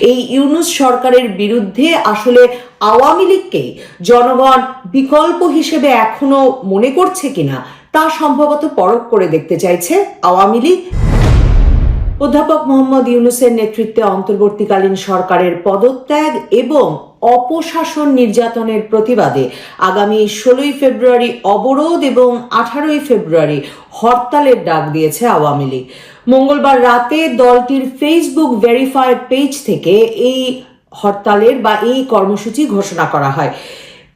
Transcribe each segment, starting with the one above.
এই ইউনুস সরকারের বিরুদ্ধে আসলে আওয়ামী লীগকে জনগণ বিকল্প হিসেবে এখনও মনে করছে কিনা তা সম্ভবত পরখ করে দেখতে চাইছে আওয়ামী লীগ। অধ্যাপক মোহাম্মদ ইউনুসের নেতৃত্বে অন্তর্বর্তীকালীন সরকারের পদত্যাগ এবং অপশাসন নির্যাতনের প্রতিবাদে আগামী ষোলোই ফেব্রুয়ারি অবরোধ এবং আঠারোই ফেব্রুয়ারি হরতালের ডাক দিয়েছে আওয়ামী লীগ। মঙ্গলবার রাতে দলটির ফেসবুক ভেরিফাইড পেজ থেকে এই হরতালের বা এই কর্মসূচি ঘোষণা করা হয়।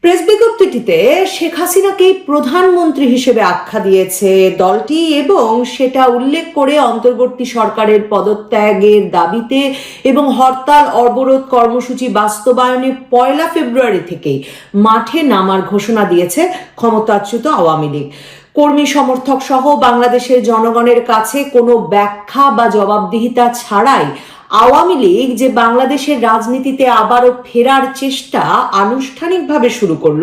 প্রেস বিজ্ঞপ্তিটিতে শেখ হাসিনাকেই প্রধানমন্ত্রী হিসেবে আখ্যা দিয়েছে দলটি এবং সেটা উল্লেখ করে অন্তর্বর্তী সরকারের পদত্যাগের দাবিতে এবং হরতাল অবরোধ কর্মসূচি বাস্তবায়নে পয়লা ফেব্রুয়ারি থেকেই মাঠে নামার ঘোষণা দিয়েছে ক্ষমতাচ্যুত আওয়ামী লীগ। কর্মী সমর্থক সহ বাংলাদেশের জনগণের কাছে কোনো ব্যাখ্যা বা জবাবদিহিতা ছাড়াই আওয়ামী লীগ যে বাংলাদেশের রাজনীতিতে আবারও ফেরার চেষ্টা আনুষ্ঠানিকভাবে শুরু করল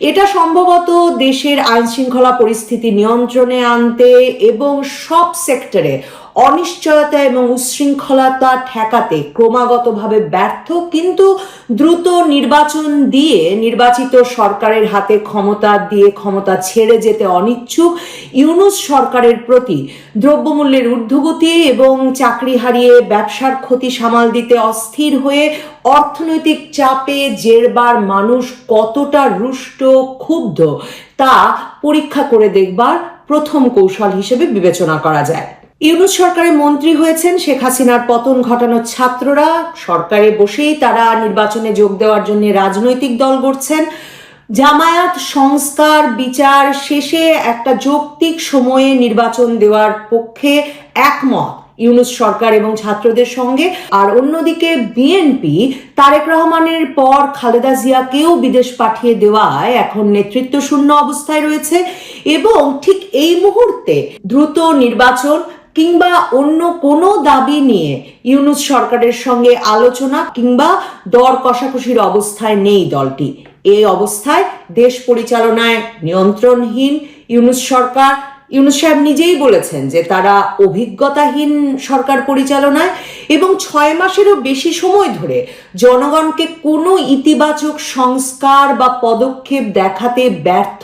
এটা সম্ভবত দেশের আইন শৃঙ্খলা পরিস্থিতি নিয়ন্ত্রণে আনতে এবং সব সেক্টরে অনিশ্চয়তা এবং উচ্ছৃঙ্খলতা ঠেকাতে ক্রমাগতভাবে ব্যর্থ, কিন্তু দ্রুত নির্বাচন দিয়ে নির্বাচিত সরকারের হাতে ক্ষমতা দিয়ে ক্ষমতা ছেড়ে যেতে অনিচ্ছুক ইউনুস সরকারের প্রতি দ্রব্যমূল্যের ঊর্ধ্বগতি এবং চাকরি হারিয়ে ব্যবসার ক্ষতি সামাল দিতে অস্থির হয়ে অর্থনৈতিক চাপে জেরবার মানুষ কতটা রুষ্ট ক্ষুব্ধ। তা পরীক্ষা করে দেখবার প্রথম কৌশল হিসেবে বিবেচনা করা যায়। ইউনুস সরকারের মন্ত্রী হয়েছেন শেখ হাসিনার পতন ঘটানোর ছাত্ররা। সরকারে বসেই তারা নির্বাচনে যোগ দেওয়ার জন্য রাজনৈতিক দল গড়ছেন। জামায়াত সংস্কার বিচার শেষে একটা যৌক্তিক সময়ে নির্বাচন দেওয়ার পক্ষে একমত। ইউনুস সরকার এবং ছাত্রদের সঙ্গে। আর অন্যদিকে বিএনপি তারেক রহমানের পর খালেদা জিয়াকেও বিদেশ পাঠিয়ে দেওয়ায় এখন নেতৃত্ব শূন্য অবস্থায় রয়েছে। এবং ঠিক এই মুহূর্তে দ্রুত নির্বাচন কিংবা অন্য কোনো দাবি নিয়ে ইউনুস সরকারের সঙ্গে আলোচনা কিংবা দর কষাকষির অবস্থায় নেই দলটি। এই অবস্থায় দেশ পরিচালনায় নিয়ন্ত্রণহীন ইউনুস সরকার ইউনুস সাহেব নিজেই বলেছেন যে তারা অভিজ্ঞতাহীন সরকার পরিচালনায় এবং ছয় মাসেরও বেশি সময় ধরে জনগণকে কোনো ইতিবাচক সংস্কার বা পদক্ষেপ দেখাতে ব্যর্থ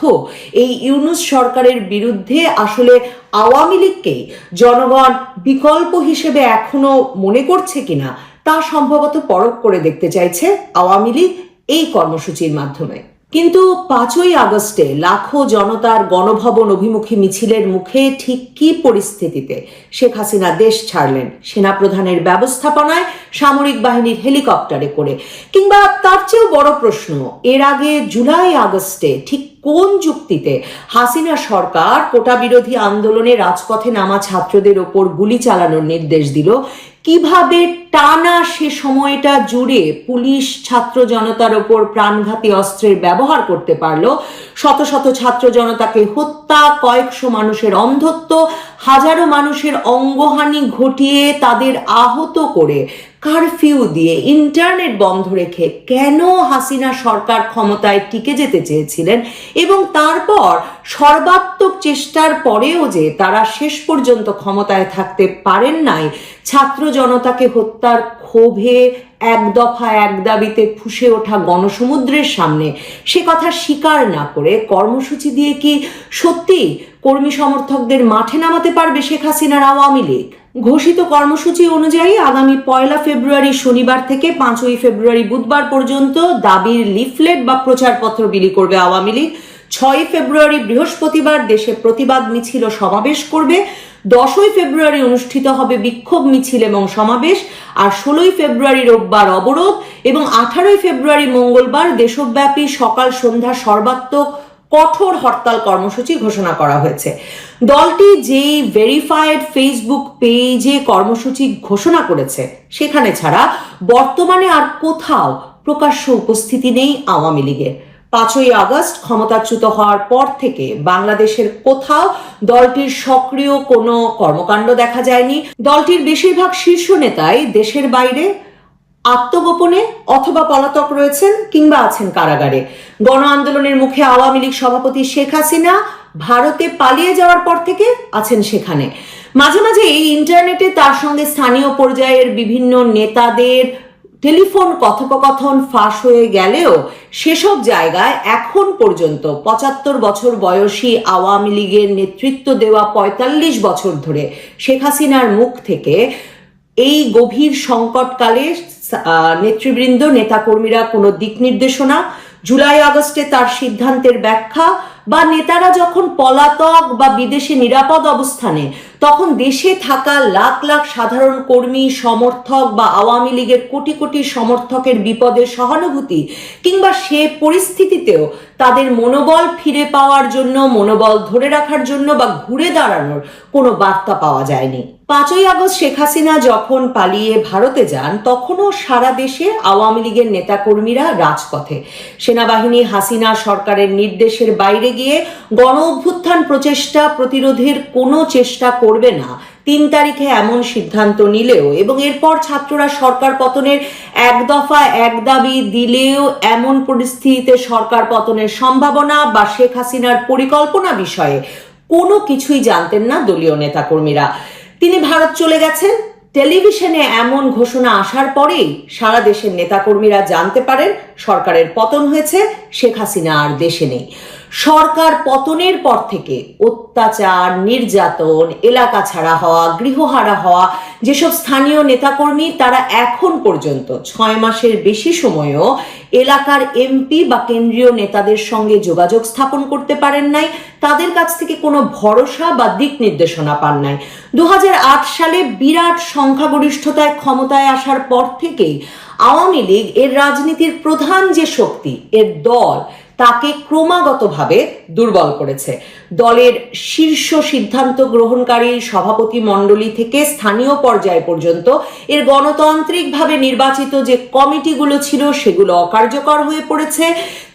এই ইউনুস সরকারের বিরুদ্ধে আসলে আওয়ামী লীগকেই জনগণ বিকল্প হিসেবে এখনও মনে করছে কিনা তা সম্ভবত পরখ করে দেখতে চাইছে আওয়ামী লীগ এই কর্মসূচির মাধ্যমে। কিন্তু পাঁচই আগস্টে লাখো জনতার গণভবন অভিমুখী মিছিলের মুখে ঠিক কি পরিস্থিতিতে শেখ হাসিনা দেশ ছাড়লেন? সেনাপ্রধানের ব্যবস্থাপনায় সামরিক বাহিনীর হেলিকপ্টারে করে। কিংবা তার চেয়েও বড় প্রশ্ন, এর আগে জুলাই আগস্টে ঠিক কোন যুক্তিতে হাসিনা সরকার কোটা বিরোধী আন্দোলনে রাজপথে নামা ছাত্রদের ওপর গুলি চালানোর নির্দেশ দিল কীভাবে টানা সে সময়টা জুড়ে পুলিশ ছাত্র জনতার ওপর প্রাণঘাতী অস্ত্রের ব্যবহার করতে পারল? শত শত ছাত্র জনতাকে হত্যা, কয়েকশো মানুষের অন্ধত্ব, হাজারো মানুষের অঙ্গহানি ঘটিয়ে তাদের আহত করে কারফিউ দিয়ে ইন্টারনেট বন্ধ রেখে কেন হাসিনা সরকার ক্ষমতায় টিকে যেতে চেয়েছিলেন এবং তারপর সর্বাত্মক চেষ্টার পরেও যে তারা শেষ পর্যন্ত ক্ষমতায় থাকতে পারেন নাই, ছাত্র জনতাকে হত্যার ক্ষোভে এক দফা এক দাবিতে ফুসে ওঠা গণসমুদ্রের সামনে, সে কথা স্বীকার না করে কর্মসূচি দিয়ে কি সত্যি কর্মী সমর্থকদের মাঠে নামাতে পারবে শেখ হাসিনার আওয়ামী লীগ। ঘোষিত কর্মসূচি অনুযায়ী আগামী পয়লা ফেব্রুয়ারি শনিবার থেকে পাঁচই ফেব্রুয়ারি বুধবার পর্যন্ত দাবির লিফলেট বা প্রচারপত্র বিলি করবে আওয়ামী লীগ। ছয় ফেব্রুয়ারি বৃহস্পতিবার দেশে প্রতিবাদ মিছিল ও সমাবেশ করবে। দশই ফেব্রুয়ারি অনুষ্ঠিত হবে বিক্ষোভ মিছিল এবং সমাবেশ। আর ষোলোই ফেব্রুয়ারি রোববার অবরোধ এবং আঠারোই ফেব্রুয়ারি মঙ্গলবার দেশব্যাপী সকাল সন্ধ্যা সর্বাত্মক কঠোর হরতাল কর্মসূচি ঘোষণা করা হয়েছে। দলটি যেই ভেরিফাইড ফেসবুক পেজে কর্মসূচি ঘোষণা করেছে, সেখানে ছাড়া বর্তমানে আর কোথাও প্রকাশ্য উপস্থিতি নেই আওয়ামী লীগের। পাঁচই আগস্ট ক্ষমতাচ্যুত হওয়ার পর থেকে বাংলাদেশের কোথাও দলটির সক্রিয় কোনো কর্মকাণ্ড দেখা যায়নি। দলটির বেশিরভাগ শীর্ষ নেতাই দেশের বাইরে আত্মগোপনে অথবা পলাতক রয়েছেন কিংবা আছেন কারাগারে। গণ আন্দোলনের মুখে আওয়ামী লীগ সভাপতি শেখ হাসিনা ভারতে পালিয়ে যাওয়ার পর থেকে আছেন সেখানে। মাঝে মাঝে এই ইন্টারনেটে তার সঙ্গে স্থানীয় পর্যায়ের বিভিন্ন নেতাদের টেলিফোন কথোপকথন ফাঁস হয়ে গেলেও সেসব জায়গায় এখন পর্যন্ত পঁচাত্তর বছর বয়সী আওয়ামী লীগের নেতৃত্ব দেওয়া পঁয়তাল্লিশ বছর ধরে শেখ হাসিনার মুখ থেকে এই গভীর সংকটকালে নেতৃবৃন্দ, নেতাকর্মীরা কোনো দিক নির্দেশনা, জুলাই আগস্টে তার সিদ্ধান্তের ব্যাখ্যা বা নেতারা যখন পলাতক বা বিদেশে নিরাপদ অবস্থানে তখন দেশে থাকা লাখ লাখ সাধারণ কর্মী, সমর্থক বা আওয়ামী লীগের কোটি কোটি সমর্থকের বিপদে সহানুভূতি কিংবা সে পরিস্থিতিতেও তাদের মনোবল ফিরে পাওয়ার জন্য, মনোবল ধরে রাখার জন্য বা ঘুরে দাঁড়ানোর কোনো বার্তা পাওয়া যায়নি। পাঁচই আগস্ট শেখ হাসিনা যখন পালিয়ে ভারতে যান, তখনও সারা দেশে আওয়ামী লীগের নেতাকর্মীরা রাজপথে। সেনাবাহিনী, হাসিনা সরকারের নির্দেশের বাইরে গিয়ে গণ অভ্যুত্থান প্রচেষ্টা প্রতিরোধের কোনো চেষ্টা করবে না। তিন তারিখে এমন সিদ্ধান্ত নিলেও এবং এরপর ছাত্ররা সরকার পতনের এক দফা এক দাবি দিলেও এমন পরিস্থিতিতে সরকার পতনের সম্ভাবনা বা শেখ হাসিনার পরিকল্পনা বিষয়ে কোনো কিছুই জানতেন না দলীয় নেতাকর্মীরা। তিনি ভারত চলে গেছেন। টেলিভিশনে এমন ঘোষণা আসার পরেই সারা দেশের নেতাকর্মীরা জানতে পারেন সরকারের পতন হয়েছে, শেখ হাসিনা আর দেশে নেই। সরকার পতনের পর থেকে অত্যাচার, নির্যাতন, এলাকা ছাড়া হওয়া, গৃহহারা হওয়া, যেসব স্থানীয় নেতাকর্মী তারা এখন পর্যন্ত ছয় মাসের বেশি সময়ও এলাকার এমপি বা কেন্দ্রীয় নেতাদের সঙ্গে যোগাযোগ স্থাপন করতে পারেন নাই, তাদের কাছ থেকে কোনো ভরসা বা দিক নির্দেশনা পান নাই। দু হাজার আট সালে বিরাট সংখ্যাগরিষ্ঠতায় ক্ষমতায় আসার পর থেকেই আওয়ামী লীগ এর রাজনীতির প্রধান যে শক্তি, এর দল তাকে ক্রমাগতভাবে দুর্বল করেছে। দলের শীর্ষ সিদ্ধান্ত গ্রহণকারী সভাপতি মণ্ডলী থেকে স্থানীয় পর্যায় পর্যন্ত এর গণতান্ত্রিকভাবে নির্বাচিত যে কমিটিগুলো ছিল সেগুলো অকার্যকর হয়ে পড়েছে।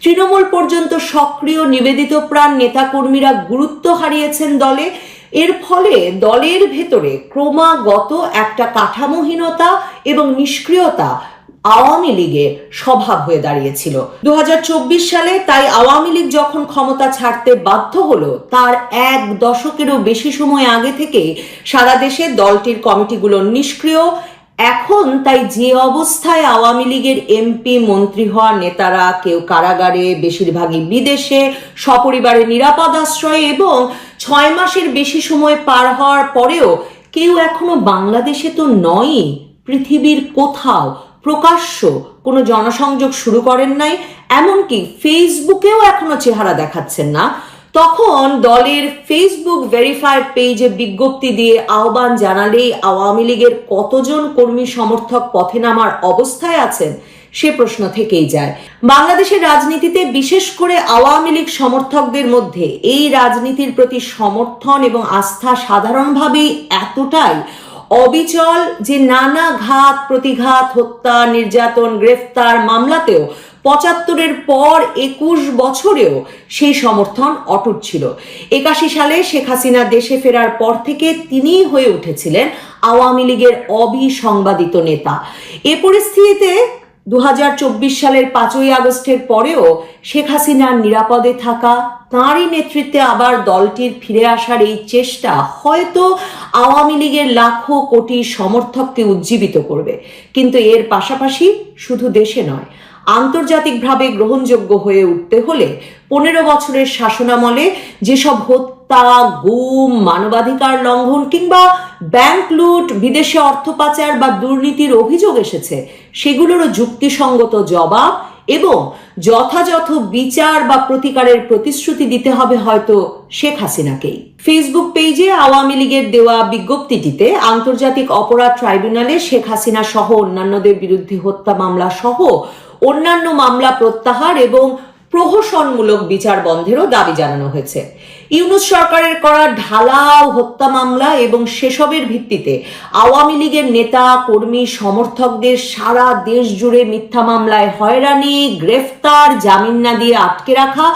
তৃণমূল পর্যন্ত সক্রিয় নিবেদিত প্রাণ নেতাকর্মীরা গুরুত্ব হারিয়েছেন দলে। এর ফলে দলের ভেতরে ক্রমাগত একটা কাঠামোহীনতা এবং নিষ্ক্রিয়তা আওয়ামী লীগের স্বভাব হয়ে দাঁড়িয়েছিল। দু হাজার চব্বিশ সালে তাই আওয়ামী লীগ যখন ক্ষমতা ছাড়তে বাধ্য হলো, তার এক দশকেরও বেশি সময় আগে থেকে সারা দেশে দলটির কমিটিগুলো নিষ্ক্রিয়। এখন তাই যে অবস্থায় আওয়ামী লীগের এমপি, মন্ত্রী হওয়া নেতারা, কেউ কারাগারে, বেশিরভাগই বিদেশে, সপরিবারে নিরাপদ আশ্রয়ে এবং ছয় মাসের বেশি সময় পার হওয়ার পরেও কেউ এখনও বাংলাদেশে তো নয়ই, পৃথিবীর কোথাও প্রকাশ্য কোনো জনসংযোগ শুরু করেন নাই, এমনকি ফেসবুকেও এখনও চেহারা দেখাচ্ছেন না। তখন দলের ফেসবুক ভেরিফাইড পেজে বিজ্ঞপ্তি দিয়ে আহ্বান জানালেই আওয়ামী লীগের কতজন কর্মী সমর্থক পথে নামার অবস্থায় আছেন সে প্রশ্ন থেকেই যায়। বাংলাদেশের রাজনীতিতে বিশেষ করে আওয়ামী লীগ সমর্থকদের মধ্যে এই রাজনীতির প্রতি সমর্থন এবং আস্থা সাধারণভাবেই এতটাই অবিচল যে নানা ঘাত, প্রতিঘাত, হত্যা, নির্যাতন, গ্রেফতার মামলাতেও পঁচাত্তরের পর একুশ বছরেও সেই সমর্থন অটুট ছিল। একাশি সালে শেখ হাসিনা দেশে ফেরার পর থেকে তিনিই হয়ে উঠেছিলেন আওয়ামী লীগের অবিসংবাদিত নেতা। এ পরিস্থিতিতে দু সালের পাঁচই আগস্টের পরেও শেখ হাসিনার নিরাপদে থাকা তাঁরই নেতৃত্বে আবার দলটির ফিরে আসার এই চেষ্টা হয়তো আওয়ামী লীগের লাখো কোটি সমর্থককে উজ্জীবিত করবে। কিন্তু এর পাশাপাশি শুধু দেশে নয়, আন্তর্জাতিকভাবে গ্রহণযোগ্য হয়ে উঠতে হলে পনেরো বছরের শাসনামলে যেসব হত্যা গুম, মানবাধিকার লঙ্ঘন কিংবা ব্যাংক লুট, বিদেশে অর্থ পাচার বা দুর্নীতির অভিযোগ এসেছে, সেগুলোরও যুক্তিসঙ্গত জবাব এবং যথাযথ বিচার বা প্রতিকারের প্রতিশ্রুতি দিতে হবে হয়তো শেখ হাসিনাকেই। ফেসবুক পেজে আওয়ামী লীগের দেওয়া বিজ্ঞপ্তিটিতে আন্তর্জাতিক অপরাধ ট্রাইব্যুনালে শেখ হাসিনা সহ অন্যান্যদের বিরুদ্ধে হত্যা মামলা সহ অন্যান্য মামলা প্রত্যাহার এবং প্রহসনমূলক বিচার বন্ধেরও দাবি জানানো হয়েছে। ইউনুস সরকারের করা ঢালাও হত্যা মামলা এবং সেসবের ভিত্তিতে আওয়ামী লীগের নেতা, কর্মী, সমর্থকদের সারা দেশ জুড়ে মিথ্যা মামলায় হয়রানি, গ্রেফতার, জামিন না দিয়ে আটকে রাখা,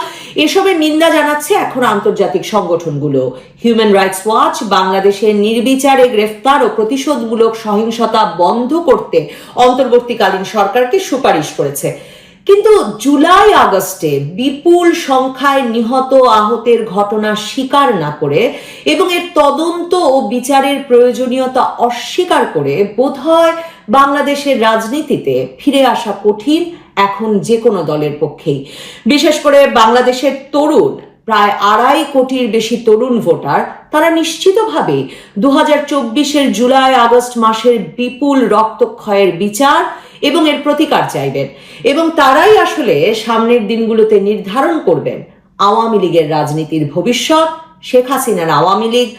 এসবের নিন্দা জানাচ্ছে এখন আন্তর্জাতিক সংগঠনগুলো। হিউম্যান রাইটস ওয়াচ বাংলাদেশের নির্বিচারে গ্রেফতার ও প্রতিশোধমূলক সহিংসতা বন্ধ করতে অন্তর্বর্তীকালীন সরকারকে সুপারিশ করেছে। কিন্তু জুলাই আগস্টে বিপুল সংখ্যায় নিহত আহতের ঘটনা স্বীকার না করে এবং এর তদন্ত ও বিচারের প্রয়োজনীয়তা অস্বীকার করে বোধহয় বাংলাদেশের রাজনীতিতে ফিরে আসা কঠিন এখন যে কোনো দলের পক্ষেই। বিশেষ করে বাংলাদেশের তরুণ, প্রায় আড়াই কোটির বেশি তরুণ ভোটার, তারা নিশ্চিতভাবে দু হাজার জুলাই আগস্ট মাসের বিপুল রক্তক্ষয়ের বিচার এবং এর প্রতিকার চাইবেন। এবং তারাই আসলে সামনের দিনগুলোতে নির্ধারণ করবেন আওয়ামী লীগের রাজনীতির ভবিষ্যৎ, শেখ হাসিনার আওয়ামী লীগ